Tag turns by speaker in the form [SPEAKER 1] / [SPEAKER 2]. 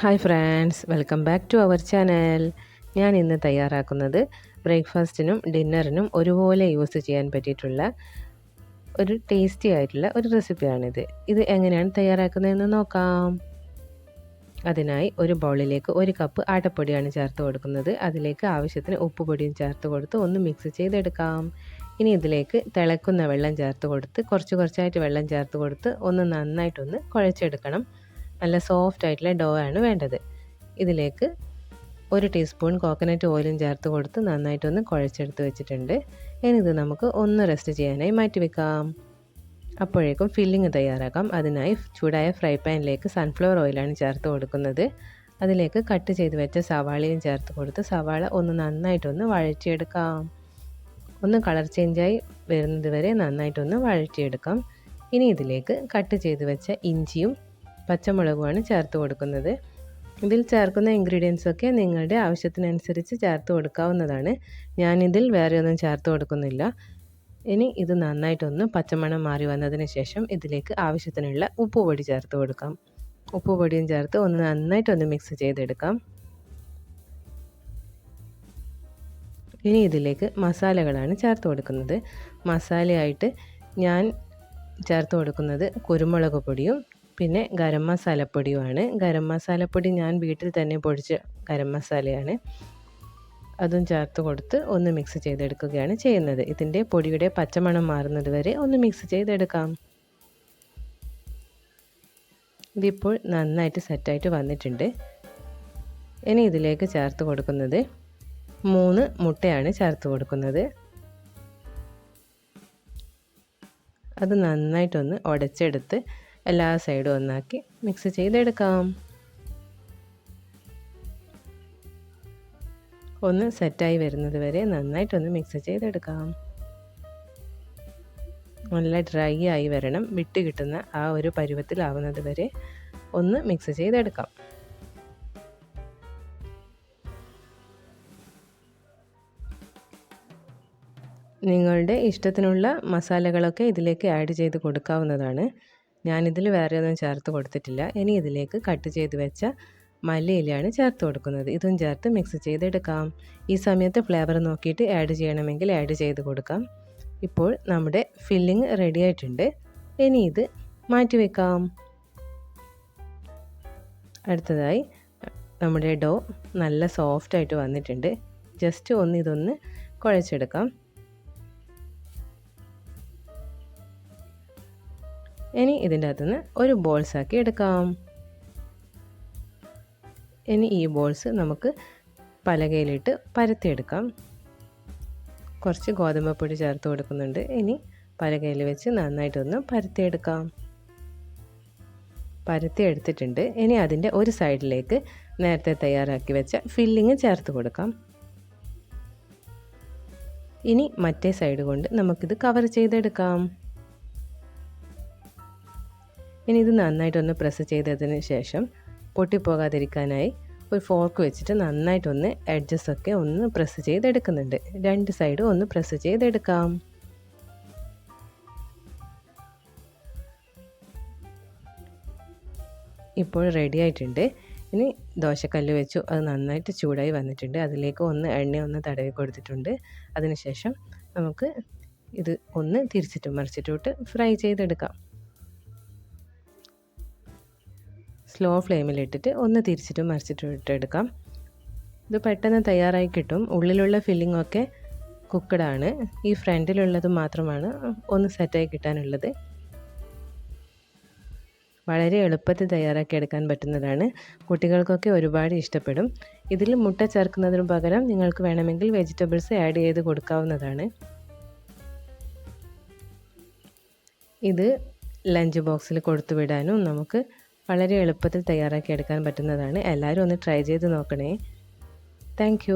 [SPEAKER 1] Hi friends welcome back to our channel. ഞാൻ ഇന്ന് തയ്യാറാക്കുന്നത് ബ്രേക്ക്ഫാസ്റ്റിനും ഡിന്നറിനും ഒരുപോലെ യൂസ് ചെയ്യാൻ പറ്റിയിട്ടുള്ള ഒരു ടേസ്റ്റി ആയിട്ടുള്ള ഒരു റെസിപ്പിയാണിത്. ഇത് എങ്ങനെയാണ് തയ്യാറാക്കുന്നതെന്ന് നോക്കാം. അതിനായി ഒരു ബൗളിലേക്ക് ഒരു കപ്പ് ആട്ടപ്പൊടിയാണ് ചേർത്ത് കൊടുക്കുന്നത്. അതിലേക്ക് ആവശ്യത്തിന് ഉപ്പ് പൊടിയും ചേർത്ത് കൊടുത്ത് ഒന്ന് മിക്സ് ചെയ്തെടുക്കാം. ഇനി ഇതിലേക്ക് തിളക്കുന്ന വെള്ളം ചേർത്ത് കൊടുത്ത് കുറച്ച് കുറച്ചായിട്ട് വെള്ളം ചേർത്ത് കൊടുത്ത് ഒന്ന് നന്നായിട്ടൊന്ന് കുഴച്ചെടുക്കണം. നല്ല സോഫ്റ്റ് ആയിട്ടുള്ള ഡോ ആണ് വേണ്ടത്. ഇതിലേക്ക് ഒരു ടീസ്പൂൺ കോക്കനട്ട് ഓയിലും ചേർത്ത് കൊടുത്ത് നന്നായിട്ടൊന്ന് കുഴച്ചെടുത്ത് വെച്ചിട്ടുണ്ട്. ഇനി ഇത് നമുക്ക് ഒന്ന് റെസ്റ്റ് ചെയ്യാനായി മാറ്റി വെക്കാം. അപ്പോഴേക്കും ഫില്ലിങ് തയ്യാറാക്കാം. അതിനായി ചൂടായ ഫ്രൈ പാനിലേക്ക് സൺഫ്ലവർ ഓയിലാണ് ചേർത്ത് കൊടുക്കുന്നത്. അതിലേക്ക് കട്ട് ചെയ്ത് വെച്ച സവാളയും ചേർത്ത് കൊടുത്ത് സവാള ഒന്ന് നന്നായിട്ടൊന്ന് വഴറ്റിയെടുക്കാം. ഒന്ന് കളർ ചേഞ്ചായി വരുന്നത് വരെ നന്നായിട്ടൊന്ന് വഴറ്റിയെടുക്കാം. ഇനി ഇതിലേക്ക് കട്ട് ചെയ്ത് വെച്ച ഇഞ്ചിയും പച്ചമുളകുമാണ് ചേർത്ത് കൊടുക്കുന്നത്. ഇതിൽ ചേർക്കുന്ന ഇൻഗ്രീഡിയൻസൊക്കെ നിങ്ങളുടെ ആവശ്യത്തിനനുസരിച്ച് ചേർത്ത് കൊടുക്കാവുന്നതാണ്. ഞാനിതിൽ വേറെ ഒന്നും ചേർത്ത് കൊടുക്കുന്നില്ല. ഇനി ഇത് നന്നായിട്ടൊന്ന് പച്ചമണം മാറി വന്നതിന് ശേഷം ഇതിലേക്ക് ആവശ്യത്തിനുള്ള ഉപ്പുപൊടി ചേർത്ത് കൊടുക്കാം. ഉപ്പുപൊടിയും ചേർത്ത് ഒന്ന് നന്നായിട്ടൊന്ന് മിക്സ് ചെയ്തെടുക്കാം. ഇനി ഇതിലേക്ക് മസാലകളാണ് ചേർത്ത് കൊടുക്കുന്നത്. മസാലയായിട്ട് ഞാൻ ചേർത്ത് കൊടുക്കുന്നത് കുരുമുളക് പൊടിയും പിന്നെ ഗരം മസാലപ്പൊടിയുമാണ്. ഗരം മസാലപ്പൊടി ഞാൻ വീട്ടിൽ തന്നെ പൊടിച്ച ഗരം മസാലയാണ്. അതും ചേർത്ത് കൊടുത്ത് ഒന്ന് മിക്സ് ചെയ്തെടുക്കുകയാണ് ചെയ്യുന്നത്. ഇതിന്റെ പൊടിയുടെ പച്ചമണം മാറുന്നത് വരെ ഒന്ന് മിക്സ് ചെയ്തെടുക്കാം. ഇതിപ്പോൾ നന്നായിട്ട് സെറ്റായിട്ട് വന്നിട്ടുണ്ട്. ഇനി ഇതിലേക്ക് ചേർത്ത് കൊടുക്കുന്നത് മൂന്ന് മുട്ടയാണ് ചേർത്ത് കൊടുക്കുന്നത്. അത് നന്നായിട്ടൊന്ന് ഉടച്ചെടുത്ത് എല്ലാ സൈഡും ഒന്നാക്കി മിക്സ് ചെയ്തെടുക്കാം. ഒന്ന് സെറ്റായി വരുന്നത് വരെ നന്നായിട്ടൊന്ന് മിക്സ് ചെയ്തെടുക്കാം. നല്ല ഡ്രൈ ആയി വരണം. വിട്ട് കിട്ടുന്ന ആ ഒരു പരുവത്തിലാവുന്നത് വരെ ഒന്ന് മിക്സ് ചെയ്തെടുക്കാം. നിങ്ങളുടെ ഇഷ്ടത്തിനുള്ള മസാലകളൊക്കെ ഇതിലേക്ക് ആഡ് ചെയ്ത് കൊടുക്കാവുന്നതാണ്. ഞാനിതിൽ വേറെ ഒന്നും ചേർത്ത് കൊടുത്തിട്ടില്ല. ഇനി ഇതിലേക്ക് കട്ട് ചെയ്ത് വെച്ച മല്ലിയിലയാണ് ചേർത്ത് കൊടുക്കുന്നത്. ഇതും ചേർത്ത് മിക്സ് ചെയ്തെടുക്കാം. ഈ സമയത്ത് ഫ്ലേവർ നോക്കിയിട്ട് ആഡ് ചെയ്യണമെങ്കിൽ ആഡ് ചെയ്ത് കൊടുക്കാം. ഇപ്പോൾ നമ്മുടെ ഫില്ലിങ് റെഡി ആയിട്ടുണ്ട്. ഇനി ഇത് മാറ്റി വെക്കാം. അടുത്തതായി നമ്മുടെ ഡോ നല്ല സോഫ്റ്റായിട്ട് വന്നിട്ടുണ്ട്. ജസ്റ്റ് ഒന്ന് ഇതൊന്ന് കുഴച്ചെടുക്കാം. ഇനി ഇതിന്റെ അകത്തുനിന്ന് ഒരു ബോൾസ് ആക്കി എടുക്കാം. ഇനി ഈ ബോൾസ് നമുക്ക് പലകയിലിട്ട് പരത്തിയെടുക്കാം. കുറച്ച് ഗോതമ്പ് പൊടി ചേർത്ത് കൊടുക്കുന്നുണ്ട്. ഇനി പലകയിൽ വെച്ച് നന്നായിട്ടൊന്ന് പരത്തിയെടുക്കാം. പരത്തി എടുത്തിട്ടുണ്ട് ഇനി അതിന്റെ ഒരു സൈഡിലേക്ക് നേരത്തെ തയ്യാറാക്കി വെച്ച ഫില്ലിങ് ചേർത്ത് കൊടുക്കാം. ഇനി മറ്റേ സൈഡ് കൊണ്ട് നമുക്കിത് കവർ ചെയ്തെടുക്കാം. ഇനി ഇത് നന്നായിട്ടൊന്ന് പ്രസ് ചെയ്തതിന് ശേഷം പൊട്ടിപ്പോകാതിരിക്കാനായി ഒരു ഫോർക്ക് വെച്ചിട്ട് നന്നായിട്ടൊന്ന് എഡ്ജസ് ഒക്കെ ഒന്ന് പ്രസ് ചെയ്തെടുക്കുന്നുണ്ട്. രണ്ട് സൈഡും ഒന്ന് പ്രസ് ചെയ്തെടുക്കാം. ഇപ്പോൾ റെഡി ആയിട്ടുണ്ട്. ഇനി ദോശക്കല്ല് വെച്ചു. അത് നന്നായിട്ട് ചൂടായി വന്നിട്ടുണ്ട്. അതിലേക്ക് ഒന്ന് എണ്ണ ഒന്ന് തടവി കൊടുത്തിട്ടുണ്ട്. അതിനുശേഷം നമുക്ക് ഇത് ഒന്ന് തിരിച്ചിട്ട് മറിച്ചിട്ട് ഫ്രൈ ചെയ്തെടുക്കാം. സ്ലോ ഫ്ലെയിമിലിട്ടിട്ട് ഒന്ന് തിരിച്ചിട്ടും മറിച്ചിട്ടും ഇട്ടെടുക്കാം. ഇത് പെട്ടെന്ന് തയ്യാറായി കിട്ടും. ഉള്ളിലുള്ള ഫില്ലിംഗ് ഒക്കെ കുക്കഡാണ്. ഈ ഫ്രണ്ടിലുള്ളത് മാത്രമാണ് ഒന്ന് സെറ്റായി കിട്ടാനുള്ളത്. വളരെ എളുപ്പത്തിൽ തയ്യാറാക്കി എടുക്കാൻ പറ്റുന്നതാണ്. കുട്ടികൾക്കൊക്കെ ഒരുപാട് ഇഷ്ടപ്പെടും. ഇതിൽ മുട്ട ചേർക്കുന്നതിന് പകരം നിങ്ങൾക്ക് വേണമെങ്കിൽ വെജിറ്റബിൾസ് ആഡ് ചെയ്ത് കൊടുക്കാവുന്നതാണ്. ഇത് ലഞ്ച് ബോക്സിൽ കൊടുത്തു വിടാനും നമുക്ക് വളരെ എളുപ്പത്തിൽ തയ്യാറാക്കി എടുക്കാൻ പറ്റുന്നതാണ്. എല്ലാവരും ഒന്ന് ട്രൈ ചെയ്ത് നോക്കണേ. താങ്ക്